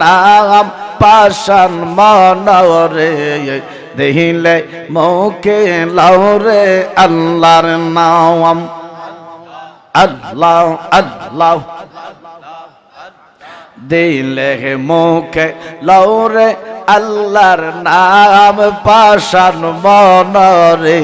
নাম পাশান মনরে দিলে মুখে লৌরে আল্লাহর নাম। আল্লাহ আল্লাহ দিলে মুখে লৌরে আল্লাহর নাম পাশান মনরে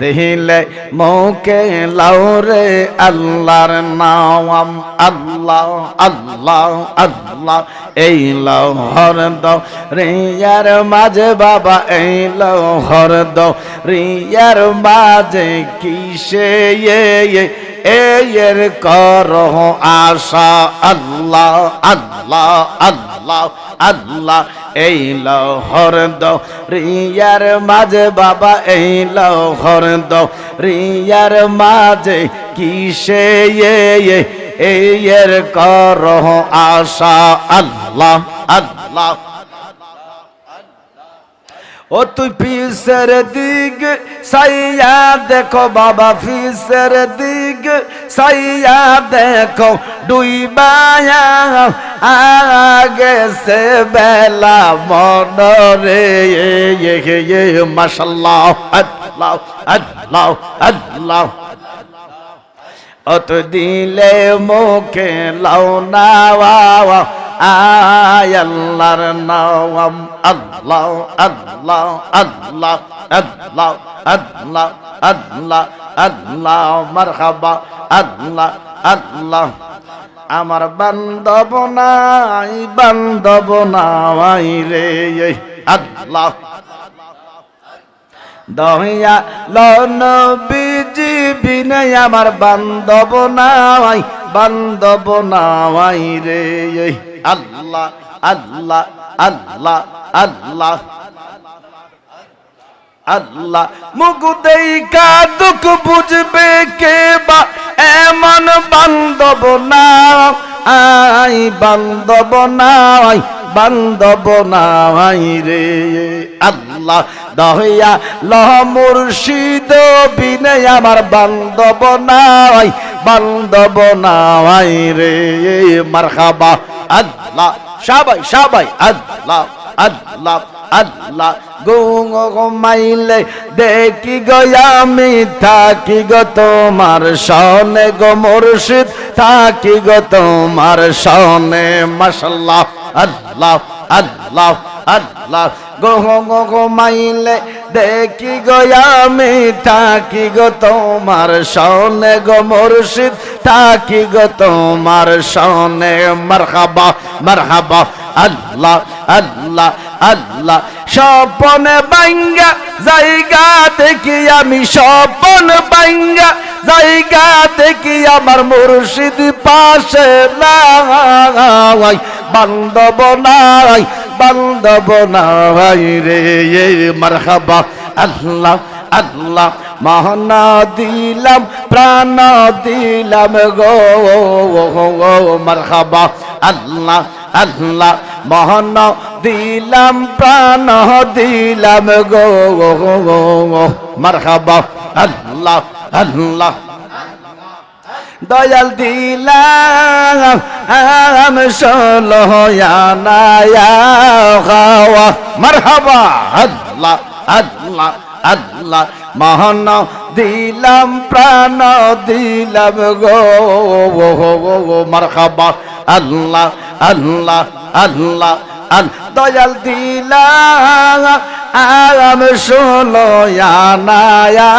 দিলে মুখে লৌরে আল্লাহর নাম। আল্লাহ আল্লাহ আল্লাহ, এই লহর দাও রিয়ার মাঝে বাবা, এই লহর দাও রিয়ার মাঝে কিসে এর কর আশা? আল্লাহ আল্লাহ আল্লাহ আল্লাহ আল্লাহ, এই লহর দাও রিয়ার মাঝে বাবা, এই লহর দাও রিয়ার মাঝে কিসে এর কর আশা? আল্লাহ আল্লাহ। ও তুই ফিসের দিক, সাইয়া দেখো বাবা ফিসের দিক, সাইয়া দেখো ডুইবায়া আগে সে বেলা মনরে মাসাল্লাহ আল্লাহ আল্লাহ আল্লাহ। অত দিলে মুখে লাও না আয় নাম আল্লাহ আল্লাহ আল্লাহ আল্লাহ আল্লাহ আল্লাহ আল্লাহ, মারহাবা, আল্লাহ আল্লাহ। আমার বান্ধব নাই বান্ধব নাই রে আল্লাহ। দহিয়া লন বিজি বিনে আমার বান্ধব নাই বান্ধব নাই রে আল্লাহ আল্লাহ আল্লাহ আল্লাহ। আল্লাহ মুখ দেইকা দুঃখ বুঝবে কে বা? এমন বান্ধব না আই বান্ধব নাই বান্ধব নাই রে। আল্লাহ, দহিয়া লহ মুর্শিদ বিনে আমার বান্ধব নাই বান্ধব নাই রে। মারহাবা। আল্লাহ, সবাই সবাই আল্লাহ আল্লাহ আল্লাহ। গো মাইলে দেখি গো, আমি থাকি গো তোমার সনে গো মুর্শিদ, থাকি গো তোমার সনে মাসাল্লাহ আল্লাহ আল্লাহ আল্লাহ। গো গো গো মাইলে দেখি গো আমি থাকি গো তোমার সনে গো মুর্শিদ? থাকি গো তোমার সনে মারহাবা মারহাবা, আল্লাহ আল্লাহ আল্লাহ। স্বপনে বাঙ্গা জায়গা দেখি আমি, স্বপন বাঙ্গা জায়গা দেখি আমার মুর্শিদ পাশে নাই। বান্ধব নাই। বান্ধব নাই রে মারহাবা। আল্লাহ আল্লাহ, মহানা দিলাম, প্রাণ দিলাম গো, মারহাবা। আল্লাহ আল্লাহ, মহান দিলাম, প্রাণ দিলাম গো, মারহাবা। আল্লাহ আল্লাহ দয়াল দিলাম, আম সলয়ানায়া খাওয়া। মারহাবা, আল্লাহ আল্লাহ আল্লাহ। মহান দিলাম, প্রাণ দিলাম গো মারহাবা, আল্লাহ আল্লাহ আল্লাহ দয়াল দিলাম, আম সলয়ানায়া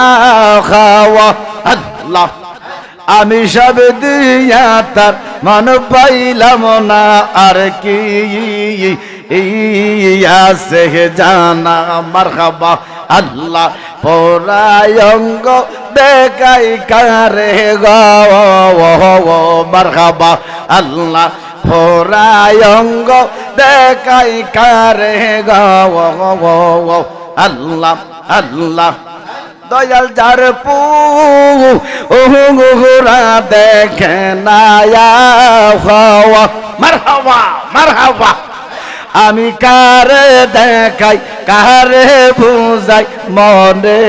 খাওয়া, আল্লাহ। আমি সব দিয়া তার মন পাইলাম না, আর কি আছে জানা মারহাবা আল্লাহ। পরায়ঙ্গ দেখাই কারে গো মারহাবা আল্লাহ। পরায়ঙ্গ দেখাই কারে গো আল্লাহ আল্লাহ। দয়াল যার পু ওহুরা দেখে না হওয়া। মারহাবা মারহাবা। আমি কারে দেখাই কারে বুঝাই, মনে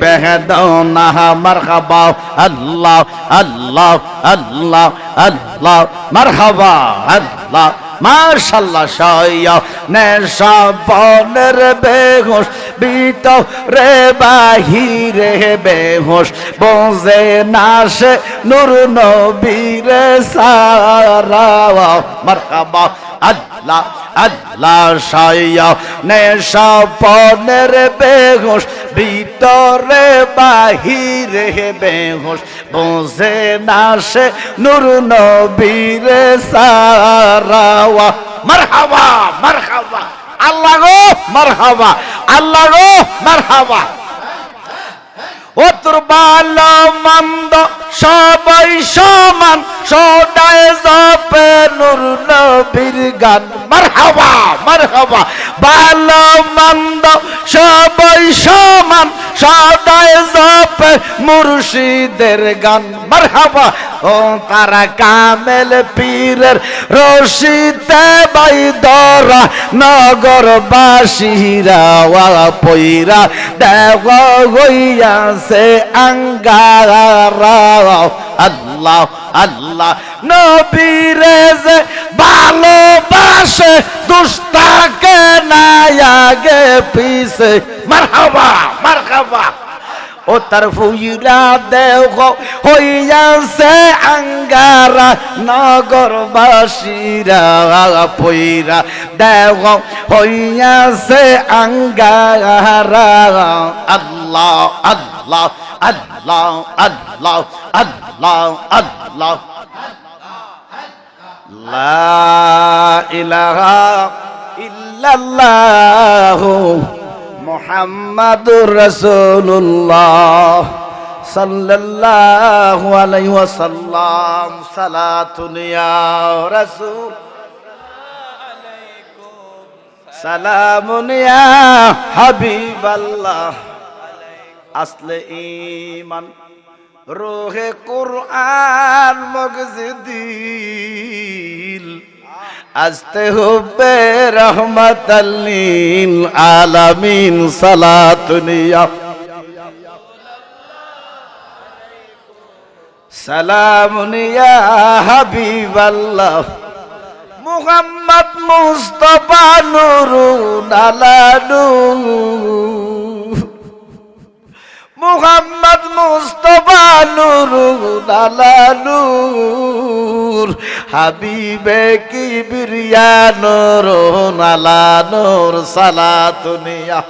বেহদনা মারহাবা, আল্লাহ আল্লাহ আল্লাহ আল্লাহ। মারহাবা, আল্লাহ। মাশাল্লাহ সয়া নেশা, বনের বেহুশ ভিতরে বাহিরে বেহুশ, বোঝে নাশে নূর নবীরে সারা মারহাবা, আল্লাহ আল্লাহ সয়া নেশা বনের বেহুশ ভিতরে বাহিরে বেহুশ, বোঝে নাশে নূর নবীরে সারাওয়া, মারহাবা মারহাবা। আল্লাহ গো, মারহাবা। আল্লাহ গো, মারহাবা। ও তোর ভালো মন্দ, সবাই সমান, সদায় জপে নুর নবীর গান। মারহাবা মারহাবা। ভালো মন্দ, সবাই সমান সদায় জপে মুর্শিদের গান। মারহাবা। ও তারা কামেল পীরের রশিতে বাই দরা নগর বাসিরা ওয়া পইরা দেব হইয়াছে আঙ্গারা। আল্লাহ আল্লাহ। নবীরে যে ভালোবাসে, দুষ্টাকে না আগে পিছে। মারহাবা মারহাবা। ও তার ফুইরা দেহ হইয়াছে আঙ্গারা, নগরবাসীরা পইরা দেহ হইয়াছে আঙ্গারা। আল্লাহ আল্লাহ। আল্লাহ আল্লাহ আল্লাহ আল্লাহ লা ইলাহা ইল্লাল্লাহু মুহাম্মাদুর রাসূলুল্লাহ সাল্লাল্লাহু আলাইহি ওয়াসাল্লাম সালাতুন ইয়া রাসূল সালামুন ইয়া হাবিবাল্লাহ আসলে ঈমান, রোহে কুরআন মগজদিল। আস্তে হুব্বে রহমতাল্লিল আলামিন সালাতুনিয়া সালামুনিয়া হাবিবাল্লাহ মুহাম্মদ মুস্তফা নুরুন আলা নূর মুহাম্মদ মুস্তফা নূর হাবিবে কিবরিয়া নুরুন আলা নূর সালাতুনিয়া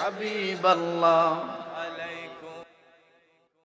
হাবিবাল্লাহ।